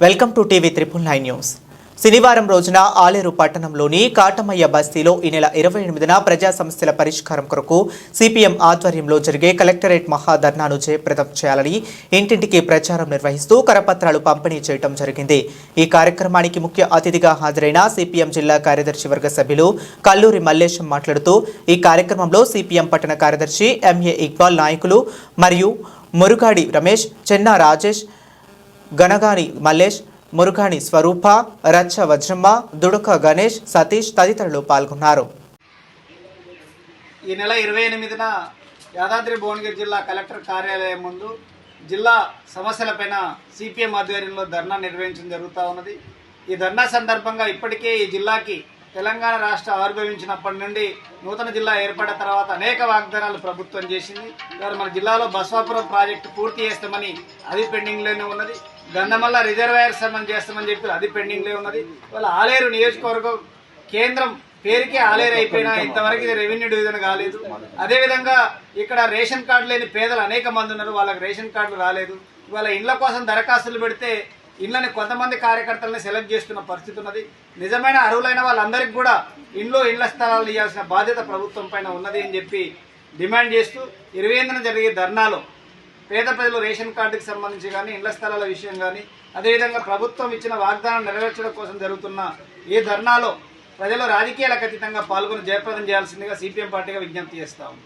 Welcome to TV triple nine news. శనివారం రోజున ఆలేరు పట్టణంలోని కాటమయ్య బస్తీలో ఈ నెల ఇరవై ఎనిమిదిన ప్రజా సమస్యల పరిష్కారం కొరకు సిపిఎం ఆధ్వర్యంలో జరిగే కలెక్టరేట్ మహాధర్నాను జయప్రదం చేయాలని ఇంటింటికి ప్రచారం నిర్వహిస్తూ కరపత్రాలు పంపిణీ చేయడం జరిగింది. ఈ కార్యక్రమానికి ముఖ్య అతిథిగా హాజరైన సిపిఎం జిల్లా కార్యదర్శి వర్గ సభ్యులు కల్లూరి మల్లేశం మాట్లాడుతూ ఈ కార్యక్రమంలో సిపిఎం పట్టణ కార్యదర్శి ఎంఏ ఇక్బాల్ నాయకులు మరియు మురుగాడి రమేష్ చెన్నా రాజేష్ గణగాని మల్లేష్ మురుగాని స్వరూప రచ్చ వజ్రమ్మ దుడుక గణేష్ సతీష్ తదితరులు పాల్గొన్నారు. ఈ నెల ఇరవై ఎనిమిదిన యాదాద్రి భువనగిరి జిల్లా కలెక్టర్ కార్యాలయం ముందు జిల్లా సమస్యలపైన సిపిఎం ఆధ్వర్యంలో ధర్నా నిర్వహించడం జరుగుతూ ఉన్నది. ఈ ధర్నా సందర్భంగా ఇప్పటికే ఈ జిల్లాకి తెలంగాణ రాష్ట్రం ఆవిర్భవించినప్పటి నుండి నూతన జిల్లా ఏర్పడిన తర్వాత అనేక వాగ్దానాలు ప్రభుత్వం చేసింది. ఇవాళ మన జిల్లాలో బస్వాపురం ప్రాజెక్టు పూర్తి చేస్తామని అది పెండింగ్లోనే ఉన్నది. గంధమల్ల రిజర్వాయర్ సంబంధం చేస్తామని చెప్పి అది పెండింగ్లో ఉన్నది. ఇవాళ ఆలేరు నియోజకవర్గం కేంద్రం పేరుకే ఆలేరు అయిపోయినా ఇంతవరకు ఇది రెవెన్యూ డివిజన్ కాలేదు. అదేవిధంగా ఇక్కడ రేషన్ కార్డు లేని పేదలు అనేక మంది ఉన్నారు. వాళ్ళకి రేషన్ కార్డులు రాలేదు. ఇవాళ ఇండ్ల కోసం దరఖాస్తులు పెడితే ఇళ్ళని కొంతమంది కార్యకర్తలని సెలెక్ట్ చేస్తున్న పరిస్థితి ఉన్నది. నిజమైన అర్హులైన వాళ్ళందరికీ కూడా ఇంట్లో ఇండ్ల స్థలాలు ఇవ్వాల్సిన బాధ్యత ప్రభుత్వం పైన ఉన్నది అని చెప్పి డిమాండ్ చేస్తూ ఇరవై ఎనిమిదిన జరిగే ధర్నాలో పేద ప్రజలు రేషన్ కార్డుకి సంబంధించి కానీ ఇళ్ళ స్థలాల విషయం కానీ అదేవిధంగా ప్రభుత్వం ఇచ్చిన వాగ్దానం నెరవేర్చడం కోసం జరుగుతున్న ఈ ధర్నాలో ప్రజలు రాజకీయాలకు అతీతంగా పాల్గొని జయప్రదం చేయాల్సిందిగా సిపిఎం పార్టీగా విజ్ఞప్తి చేస్తాము